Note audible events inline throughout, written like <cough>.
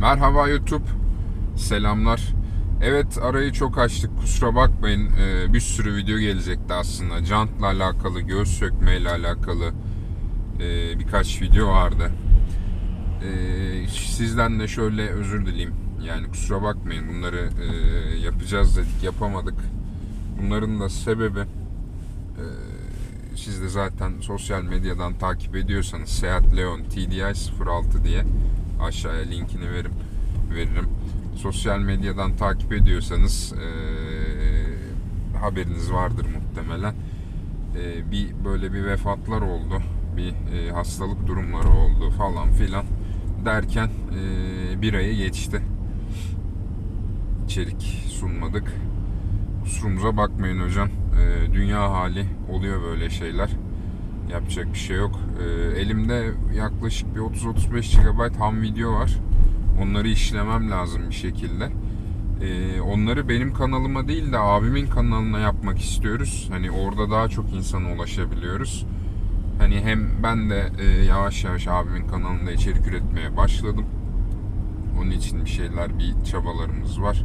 Merhaba YouTube. Selamlar. Evet arayı çok açtık kusura bakmayın. Ee, bir sürü video gelecekti aslında. Jantla alakalı, göğüs sökmeyle alakalı e, birkaç video vardı. Ee, sizden de şöyle özür dileyim. Yani kusura bakmayın bunları e, yapacağız dedik yapamadık. Bunların da sebebi e, siz de zaten sosyal medyadan takip ediyorsanız Seat Leon TDI 06 diye aşağıya linkini verim veririm. Sosyal medyadan takip ediyorsanız e, haberiniz vardır muhtemelen. E, bir böyle bir vefatlar oldu. Bir e, hastalık durumları oldu falan filan derken e, bir ayı geçti. İçerik sunmadık. Kusurumuza bakmayın hocam. E, dünya hali oluyor böyle şeyler. Yapacak bir şey yok. E, elimde yaklaşık bir 30-35 GB ham video var. Onları işlemem lazım bir şekilde. E, onları benim kanalıma değil de abimin kanalına yapmak istiyoruz. Hani orada daha çok insana ulaşabiliyoruz. Hani hem ben de e, yavaş yavaş abimin kanalında içerik üretmeye başladım. Onun için bir şeyler, bir çabalarımız var.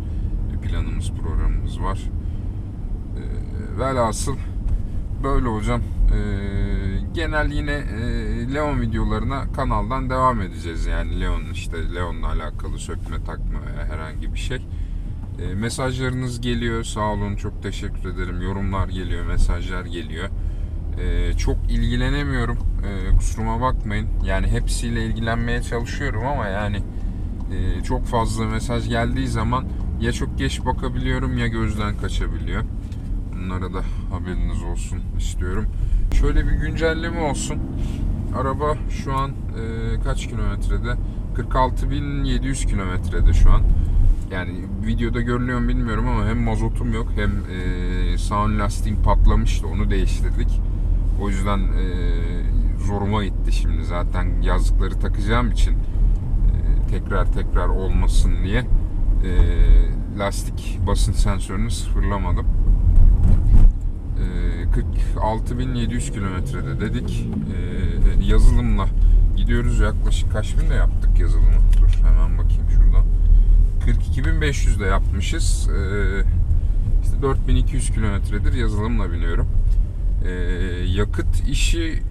Bir planımız, programımız var. E, velhasıl böyle hocam. E, genel yine e, Leon videolarına kanaldan devam edeceğiz. Yani Leon işte Leon'la alakalı sökme takma veya herhangi bir şey. E, mesajlarınız geliyor. Sağ olun. Çok teşekkür ederim. Yorumlar geliyor, mesajlar geliyor. E, çok ilgilenemiyorum. E, kusuruma bakmayın. Yani hepsiyle ilgilenmeye çalışıyorum ama yani e, çok fazla mesaj geldiği zaman ya çok geç bakabiliyorum ya gözden kaçabiliyor. Bunlara da haberiniz olsun istiyorum. Şöyle bir güncelleme olsun. Araba şu an e, kaç kilometrede? 46.700 kilometrede şu an. Yani videoda görünüyor mu bilmiyorum ama hem mazotum yok hem e, sağ lastiğim patlamıştı onu değiştirdik. O yüzden e, zoruma gitti şimdi zaten yazlıkları takacağım için e, tekrar tekrar olmasın diye e, lastik basınç sensörünü sıfırlamadım. E, 46.700 kilometrede dedik. E, yazılımla gidiyoruz yaklaşık kaç bin de yaptık yazılımı. Dur hemen bakayım şuradan. 42.500 de yapmışız. E, işte 4200 kilometredir yazılımla biniyorum. E, yakıt işi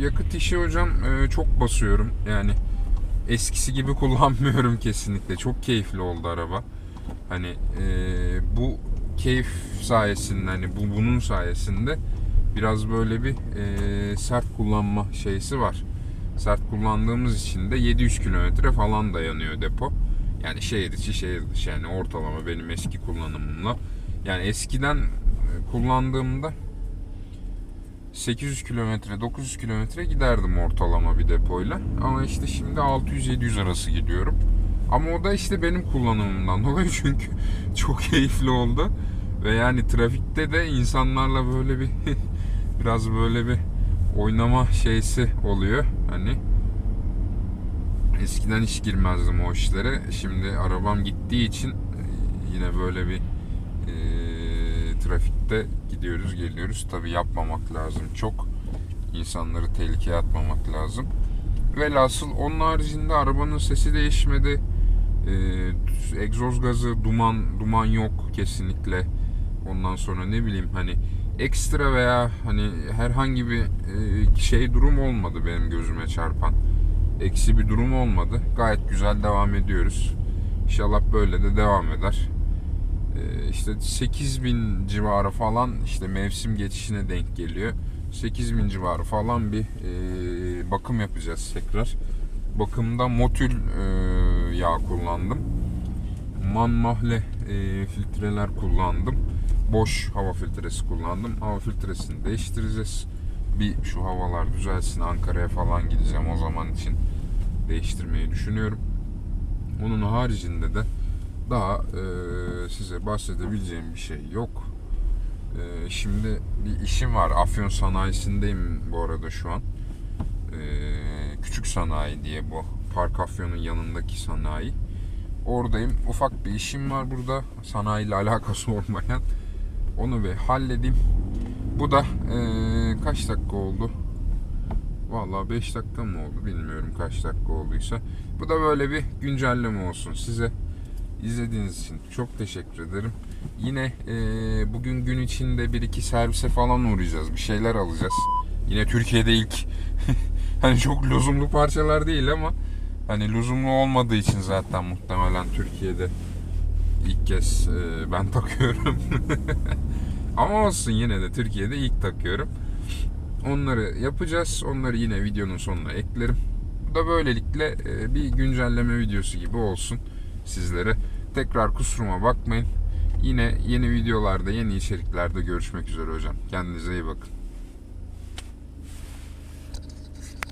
yakıt işi hocam e, çok basıyorum. Yani eskisi gibi <laughs> kullanmıyorum kesinlikle. Çok keyifli oldu araba. Hani e, bu keyif sayesinde hani bu bunun sayesinde biraz böyle bir e, sert kullanma şeysi var. Sert kullandığımız için de 700 kilometre falan dayanıyor depo. Yani şehir içi şehir dışı yani ortalama benim eski kullanımımla. Yani eskiden e, kullandığımda 800 kilometre 900 kilometre giderdim ortalama bir depoyla. Ama işte şimdi 600-700 arası gidiyorum. Ama o da işte benim kullanımımdan dolayı <laughs> çünkü çok keyifli oldu. Ve yani trafikte de insanlarla böyle bir <laughs> biraz böyle bir oynama şeysi oluyor. Hani eskiden hiç girmezdim o işlere. Şimdi arabam gittiği için yine böyle bir e, trafikte gidiyoruz geliyoruz. Tabi yapmamak lazım çok. insanları tehlikeye atmamak lazım. Velhasıl onun haricinde arabanın sesi değişmedi. Ee, egzoz gazı, duman duman yok kesinlikle. Ondan sonra ne bileyim hani ekstra veya hani herhangi bir e, şey durum olmadı benim gözüme çarpan. Eksi bir durum olmadı. Gayet güzel devam ediyoruz. İnşallah böyle de devam eder. Ee, işte 8000 civarı falan işte mevsim geçişine denk geliyor. 8000 civarı falan bir e, bakım yapacağız tekrar. Bakımda motül e, yağ kullandım. Man mahle e, filtreler kullandım. Boş hava filtresi kullandım. Hava filtresini değiştireceğiz. Bir şu havalar düzelsin Ankara'ya falan gideceğim o zaman için değiştirmeyi düşünüyorum. Onun haricinde de daha e, size bahsedebileceğim bir şey yok. E, şimdi bir işim var. Afyon sanayisindeyim bu arada şu an. E, küçük sanayi diye bu. Park Afyon'un yanındaki sanayi. Oradayım. Ufak bir işim var burada. Sanayiyle alakası <laughs> olmayan. Onu bir halledeyim. Bu da e, kaç dakika oldu? Vallahi 5 dakika mı oldu bilmiyorum kaç dakika olduysa. Bu da böyle bir güncelleme olsun size. İzlediğiniz için çok teşekkür ederim. Yine e, bugün gün içinde bir iki servise falan uğrayacağız. Bir şeyler alacağız. Yine Türkiye'de ilk hani çok lüzumlu parçalar değil ama hani lüzumlu olmadığı için zaten muhtemelen Türkiye'de ilk kez e, ben <laughs> takıyorum. ama olsun yine de Türkiye'de ilk takıyorum. Onları yapacağız. Onları yine videonun sonuna eklerim. Bu da böylelikle e, bir güncelleme videosu gibi olsun sizlere. Tekrar kusuruma bakmayın. Yine yeni videolarda, yeni içeriklerde görüşmek üzere hocam. Kendinize iyi bakın.